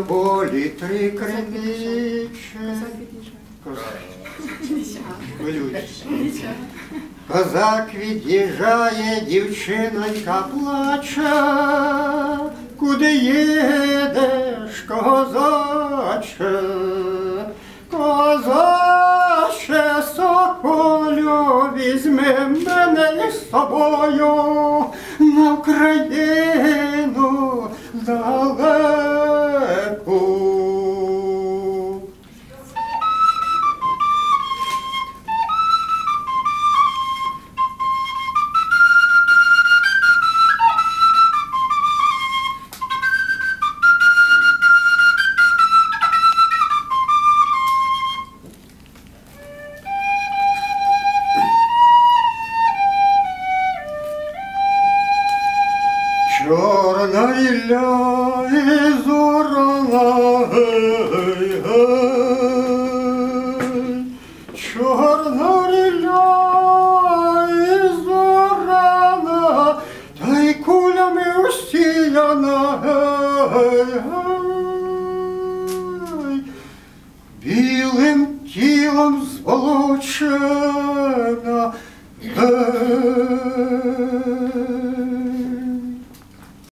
у полі три криниче. Козак від'їжджає, дівчинонька плаче, куди їдеш, козаче, козаче, соколю, візьми мене з собою на Україну. далеку. Чорна ілля і зорна. Чорна ілля і зорана, та й кулями усіяна. Білим тілом зволочена, гей,